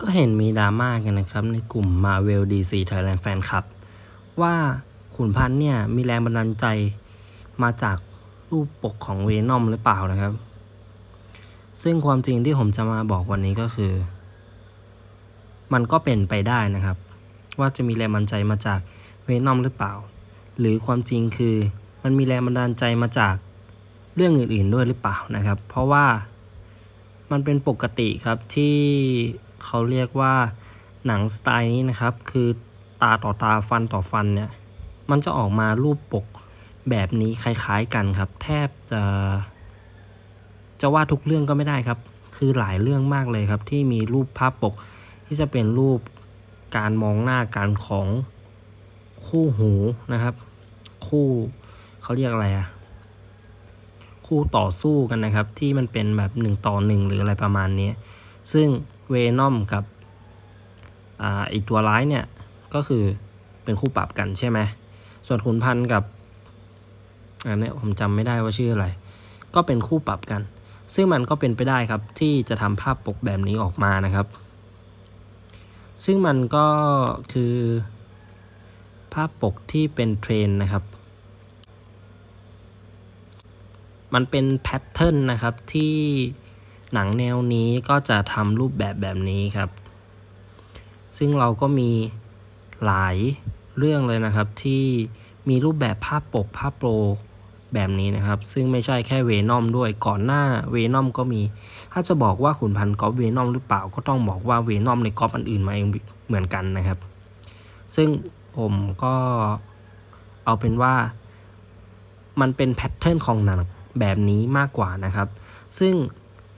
ก็เห็นมีดราม่ากันนะครับ ในกลุ่ม Marvel DC Thailand Fan Club ว่าขุนพันธ์เนี่ย มีแรงบันดาลใจมาจากรูปปกของเวนอมหรือเปล่านะครับ ซึ่งความจริงที่ผมจะมาบอกวันนี้ก็คือ มันก็เป็นไปได้นะครับ ว่าจะมีแรงบันดาลใจมาจากเวนอมหรือเปล่า หรือความจริงคือมันมีแรงบันดาลใจมาจากเรื่องอื่นๆด้วยหรือเปล่านะครับ เพราะว่ามันเป็นปกติครับที่ เขาเรียกว่าหนังสไตล์นี้นะครับ คือตาต่อตาฟันต่อฟันเนี่ยมันจะออกมารูปปกแบบนี้คล้ายๆกันครับ แทบจะจะว่าทุกเรื่องก็ไม่ได้ครับ คือหลายเรื่องมากเลยครับ ที่มีรูปภาพปกที่จะเป็นรูปการมองหน้ากันของคู่หูนะครับ คู่เขาเรียกอะไรอะคู่ต่อสู้กันนะครับ ที่มันเป็นแบบหนึ่งต่อหนึ่งหรืออะไรประมาณนี้ซึ่ง เวนอมกับออีกตัวร้ายเนี่ย ก็คือเป็นคู่ปรับกันใช่ไหม ส่วนขุนพันธ์กับอันนี้ผมจำไม่ได้ว่าชื่ออะไร ก็เป็นคู่ปรับกัน ซึ่งมันก็เป็นไปได้ครับที่จะทำภาพปกแบบนี้ออกมานะครับ ซึ่งมันก็คือภาพปกที่เป็นเทรนนะครับ มันเป็นแพทเทิร์นนะครับที่ หนังแนวนี้ก็จะทำรูปแบบแบบนี้ครับ ซึ่งเราก็มีหลายเรื่องเลยนะครับที่มีรูปแบบภาพปกภาพโปรแบบนี้นะครับ ซึ่งไม่ใช่แค่เวนอมด้วยก่อนหน้าเวนอมก็มี ถ้าจะบอกว่าขุนพันธ์ก๊อปเวนอมหรือเปล่าก็ต้องบอกว่าเวนอมในก๊อปอันอื่นมาเองเหมือนกันนะครับ ซึ่งผมก็เอาเป็นว่ามันเป็นแพทเทิร์นของหนังแบบนี้มากกว่านะครับ ซึ่ง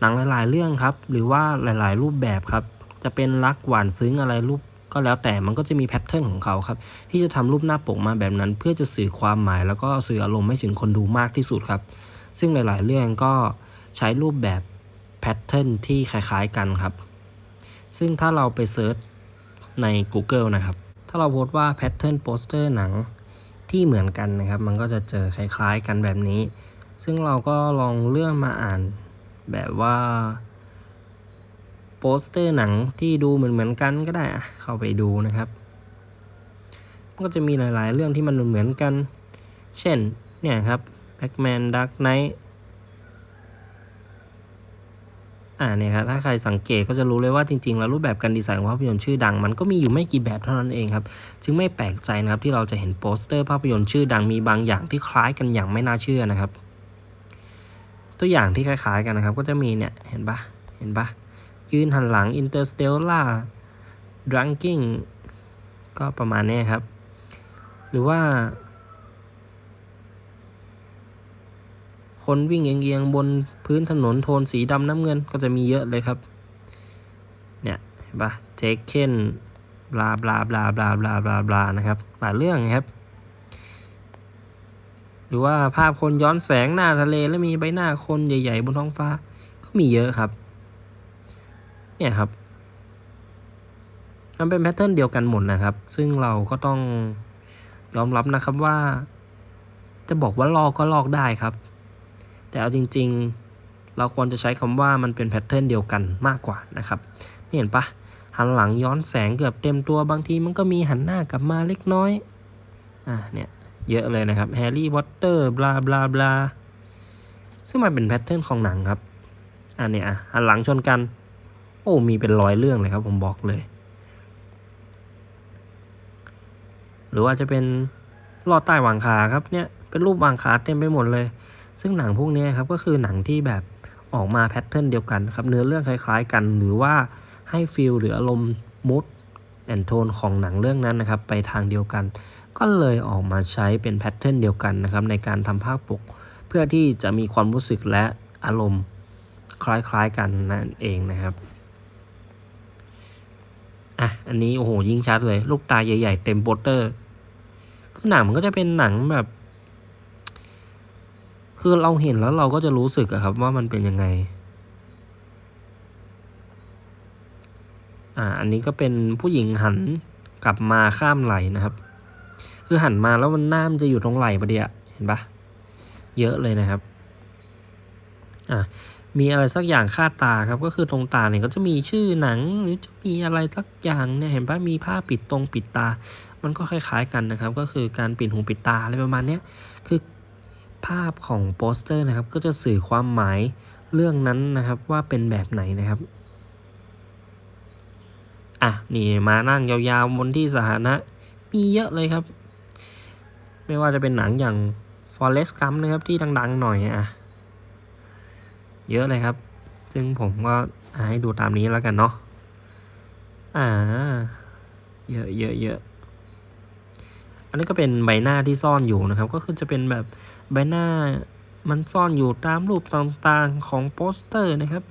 หนังหลาย ๆ เรื่องครับ หรือว่าหลาย ๆ รูปแบบครับ จะเป็นรักหวานซึ้งอะไรรูปก็แล้วแต่มันก็จะมีแพทเทิร์นของเขาครับ ที่จะทำรูปหน้าปกมาแบบนั้น เพื่อจะสื่อความหมายแล้วก็สื่ออารมณ์ให้ถึงคนดูมากที่สุดครับ ซึ่งหลาย ๆ เรื่องก็ใช้รูปแบบแพทเทิร์นที่คล้าย ๆ กันครับ ซึ่งถ้าเราไปเซิร์ชใน Google นะครับ ถ้าเราโพสว่าแพทเทิร์นโปสเตอร์หนังที่เหมือนกันนะครับ มันก็จะเจอคล้าย ๆ กันแบบนี้ ซึ่งเราก็ลองเลื่อนมาอ่าน แบบว่า โปสเตอร์หนังที่ดูเหมือนเหมือนกันก็ได้อะเข้าไปดูนะครับ ก็จะมีหลาย ๆ เรื่องที่มันเหมือนกัน เช่น เนี่ยครับ Batman Dark Knight อ่าเนี่ยครับถ้าใครสังเกตก็จะรู้เลยว่าจริง ๆ แล้วรูปแบบการดีไซน์ของภาพยนตร์ชื่อดัง มันก็มีอยู่ไม่กี่แบบเท่านั้นเองครับ จึงไม่แปลกใจนะครับที่เราจะเห็นโปสเตอร์ภาพยนตร์ชื่อดังมีบางอย่างที่คล้ายกันอย่างไม่น่าเชื่อนะครับ ตัวอย่างที่คล้ายๆกันนะครับ ก็จะมีเนี่ย เห็นปะเห็นปะยืนหันหลัง Interstellar Drunking ก็ประมาณนี้ครับ หรือว่า คนวิ่งเอียงๆ บนพื้นถนนโทนสีดำน้ำเงินก็จะมีเยอะเลยครับ เนี่ย เห็นปะเทคเคนบลาบลาบลาบลาบลาบลาบลานะครับ หลายเรื่องครับ รือว่าภาพคนย้อนแสงหน้าทะเลแล้วมีใบหน้าคนใหญ่ ๆ บนท้องฟ้าก็มีเยอะครับ เนี่ยครับ มันเป็นแพทเทิร์นเดียวกันหมดนะครับ ซึ่งเราก็ต้องยอมรับนะครับว่า จะบอกว่าลอกก็ลอกได้ครับ แต่เอาจริง ๆ เราควรจะใช้คำว่ามันเป็นแพทเทิร์นเดียวกันมากกว่านะครับนี่เห็นปะหันหลังย้อนแสงเกือบเต็มตัวบางทีมันก็มีหันหน้ากลับมาเล็กน้อย อ่าเนี่ย เยอะเลยนะครับแฮร์รี่พอตเตอร์บลาบลาบลาซึ่งมันเป็นแพทเทิร์นของหนังครับ อันเนี้ยอะหันหลังชนกัน โอ้มีเป็นร้อยเรื่องเลยครับ ผมบอกเลย หรือว่าจะเป็นลอดใต้วางขาครับเนี่ยเป็นรูปวางขาเต็มไปหมดเลย ซึ่งหนังพวกนี้ครับก็คือหนังที่แบบออกมาแพทเทิร์นเดียวกันครับ เนื้อเรื่องคล้ายๆ กันหรือว่าให้ฟีลหรืออารมณ์มูดแอนโทนของหนังเรื่องนั้นนะครับ ไปทางเดียวกัน ก็เลยออกมาใช้เป็นแพทเทิร์นเดียวกันนะครับในการทำภาพปก เพื่อที่จะมีความรู้สึกและอารมณ์คล้ายๆกันนั่นเองนะครับอะอันนี้โอ้โหยิ่งชัดเลย ลูกตาใหญ่ ๆ เต็มโปสเตอร์คือหนังมันก็จะเป็นหนังแบบ คือเราเห็นแล้วเราก็จะรู้สึกอะครับว่ามันเป็นยังไงอ่าอันนี้ก็เป็นผู้หญิงหันกลับมาข้ามไหลนะครับ คือหันมาแล้วมันหน้ามันจะอยู่ตรงไหล่พอดีอะเห็นปะเยอะเลยนะครับอ่ามีอะไรสักอย่างคาดตาครับก็คือตรงตาเนี่ยก็จะมีชื่อหนังหรือจะมีอะไรสักอย่างเนี่ยเห็นปะมีผ้าปิดตรงปิดตา มันก็คล้าย ๆกันนะครับ ก็คือการปิดหูปิดตาอะไรประมาณเนี้ยคือภาพของโปสเตอร์นะครับ ก็จะสื่อความหมายเรื่องนั้นนะครับว่าเป็นแบบไหนนะครับอะนี่มานั่งยาวๆบนที่สาธารณะมีเยอะเลยครับ ไม่ว่าจะเป็นหนังอย่าง forest Gump นะครับที่ดังๆหน่อยอะ เยอะเลยครับ ซึ่งผมก็ให้ดูตามนี้แล้วกันเนาะอ่า เยอะเยอะเยอะอันนี้ก็เป็นใบหน้าที่ซ่อนอยู่นะครับ ก็คือจะเป็นแบบใบหน้ามันซ่อนอยู่ตามรูปต่างๆของโปสเตอร์นะครับ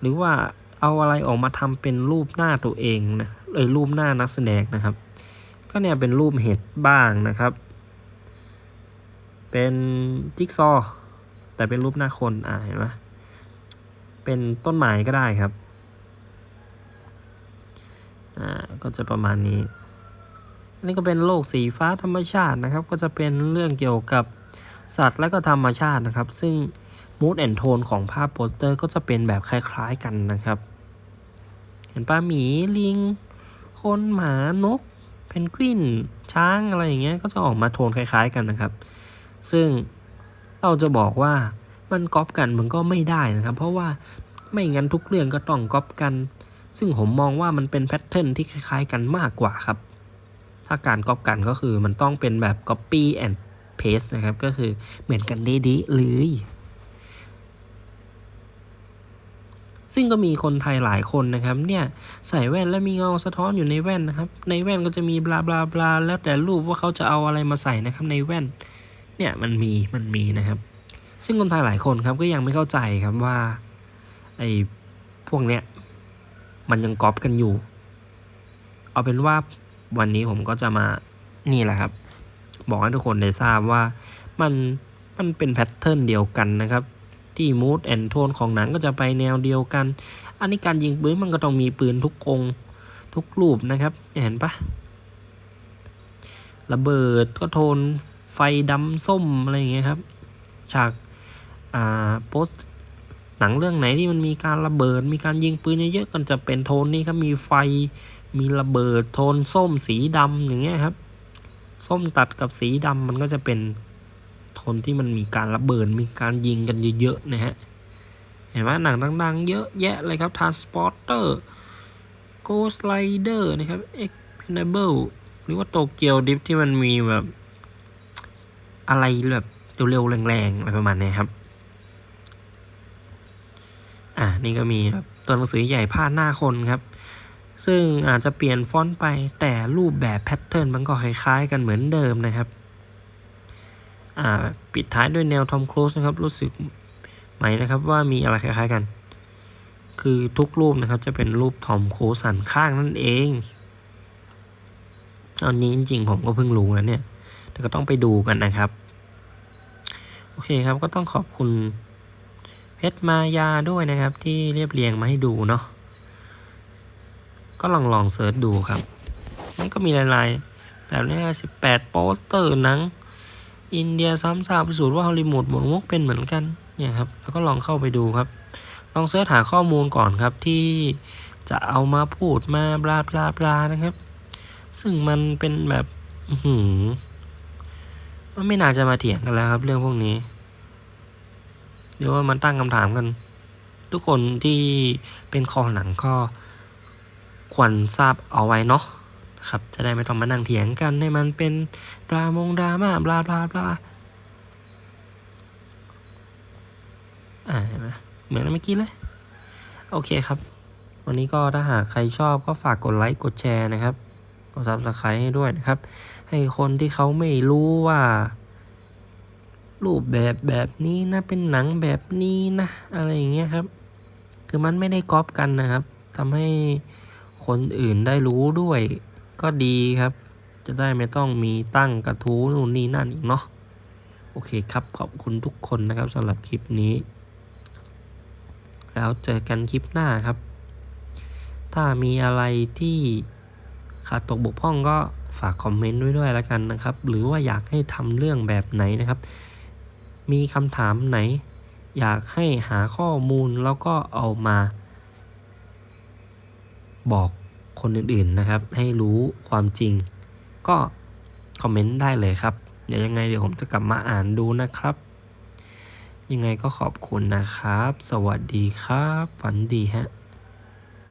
หรือว่าเอาอะไรออกมาทำเป็นรูปหน้าตัวเองนะเอยรูปหน้านักแสดงนะครับ ก็เนี่ยเป็นรูปเห็ดบ้างนะครับ เป็นจิ๊กซอว์แต่เป็นรูปหน้าคน อ่าเห็นไหมเป็นต้นไม้ก็ได้ครับ อ่า ก็จะประมาณนี้ อันนี้ก็เป็นโลกสีฟ้าธรรมชาตินะครับ ก็จะเป็นเรื่องเกี่ยวกับสัตว์และก็ธรรมชาตินะครับ ซึ่ง mood and tone ของภาพโปสเตอร์ก็จะเป็นแบบคล้ายๆกันนะครับ เห็นปะหมีลิง คนหมานก เพนกวินช้างอะไรอย่างเงี้ย ก็จะออกมาโทนคล้ายๆกันนะครับ ซึ่งเราจะบอกว่ามันก๊อปกันมันก็ไม่ได้นะครับ เพราะว่าไม่งั้นทุกเรื่องก็ต้องก๊อปกัน ซึ่งผมมองว่ามันเป็นแพทเทิร์นที่คล้ายๆกันมากกว่าครับ ถ้าการก๊อปกันก็คือมันต้องเป็นแบบ copy and paste นะครับ ก็คือเหมือนกันดีๆเลย ซึ่งก็มีคนไทยหลายคนนะครับเนี่ยใส่แว่นแล้วมีเงาสะท้อนอยู่ในแว่นนะครับ ในแว่นก็จะมีบลาบลาบลาแล้วแต่รูปว่าเขาจะเอาอะไรมาใส่นะครับในแว่น เนี่ยมันมีมันมีนะครับ ซึ่งคนไทยหลายคนครับก็ยังไม่เข้าใจครับว่าไอ้พวกเนี้ยมันยังก๊อปกันอยู่ เอาเป็นว่าวันนี้ผมก็จะมานี่แหละครับ บอกให้ทุกคนได้ทราบว่ามันมันเป็นแพทเทิร์นเดียวกันนะครับ ที่มูดแอนโทนของหนังก็จะไปแนวเดียวกัน อันนี้การยิงปืนมันก็ต้องมีปืนทุกองทุกรูปนะครับ เห็นปะระเบิดก็โทน ไฟดำส้มอะไรอย่างเงี้ยครับ ฉากอ่าโปสหนังเรื่องไหนที่มันมีการระเบิด มีการยิงปืนเยอะๆก็จะเป็นโทนนี้ครับมีไฟมีระเบิดโทนส้มสีดำอย่างเงี้ยครับ ส้มตัดกับสีดำมันก็จะเป็นโทนที่มันมีการระเบิดมีการยิงกันเยอะๆนะฮะเห็นไหมหนังดังๆ เยอะแยะเลยครับ Transporter Ghost Rider นะครับ Expendables หรือว่าโตเกียวดิฟที่มันมีแบบ อะไรแบบเร็วๆแรงๆอะไรประมาณนี้ครับ อ่านี่ก็มีแบบตัวหนังสือใหญ่พาดหน้าคนครับ ซึ่งอาจจะเปลี่ยนฟอนต์ไปแต่รูปแบบแพทเทิร์นมันก็คล้ายๆ กันเหมือนเดิมนะครับ อ่าปิดท้ายด้วยแนวทอมครูซนะครับ รู้สึกไหมนะครับว่ามีอะไรคล้ายๆกัน คือทุกรูปนะครับจะเป็นรูปทอมครูซหันข้างนั่นเองตอนนี้จริงๆผมก็เพิ่งรู้แล้วเนี่ย แต่ก็ต้องไปดูกันนะครับ โอเคครับก็ต้องขอบคุณเพชรมายาด้วยนะครับ ที่เรียบเรียงมาให้ดูเนาะก็ลองลองเสิร์ชดูครับ มันก็มีหลายๆแบบนี้สิบแปดโปสเตอร์หนัง อินเดียซ้ำซากพิสูจน์ว่าฮอลลีวูดหมดมุกเป็นเหมือนกันเนี่ยครับแล้วก็ลองเข้าไปดูครับ ลองเสิร์ชหาข้อมูลก่อนครับที่จะเอามาพูดมาบลาบลาบลานะครับ ซึ่งมันเป็นแบบ อื อหือมันไม่น่าจะมาเถียงกันแล้วครับ เรื่องพวกนี้ เดี๋ยวว่ามันตั้งคำถามกัน ทุกคนที่เป็นคอหนังก็ควรทราบเอาไว้เนาะครับ จะได้ไม่ต้องมานั่งเถียงกันให้มันเป็นดรามงดราม่าบลาบลาบลาอ่าเห็นไหมเหมือนเมื่อกี้เลย โอเคครับ วันนี้ก็ถ้าหากใครชอบก็ฝากกดไลค์กดแชร์นะครับ กดซับสไครต์ให้ด้วยนะครับ ให้คนที่เขาไม่รู้ว่า รูปแบบแบบนี้นะ เป็นหนังแบบนี้นะ อะไรอย่างเงี้ยครับ คือมันไม่ได้ก๊อปกันนะครับทำให้คนอื่นได้รู้ด้วยก็ดีครับ จะได้ไม่ต้องมีตั้งกระทู้นู่นนี่นั่นอีกเนาะโอเคครับ ขอบคุณทุกคนนะครับสำหรับคลิปนี้ แล้วเจอกันคลิปหน้าครับ ถ้ามีอะไรที่ ขาดตกบกพร่องก็ฝากคอมเมนต์ไว้ด้วยแล้วกันนะครับ หรือว่าอยากให้ทำเรื่องแบบไหนนะครับ มีคำถามไหน อยากให้หาข้อมูลแล้วก็เอามา บอกคนอื่นๆนะครับ ให้รู้ความจริง ก็คอมเมนต์ได้เลยครับเดี๋ยวยังไงเดี๋ยวผมจะกลับมาอ่านดูนะครับ ยังไงก็ขอบคุณนะครับ สวัสดีครับ ฝันดีฮะ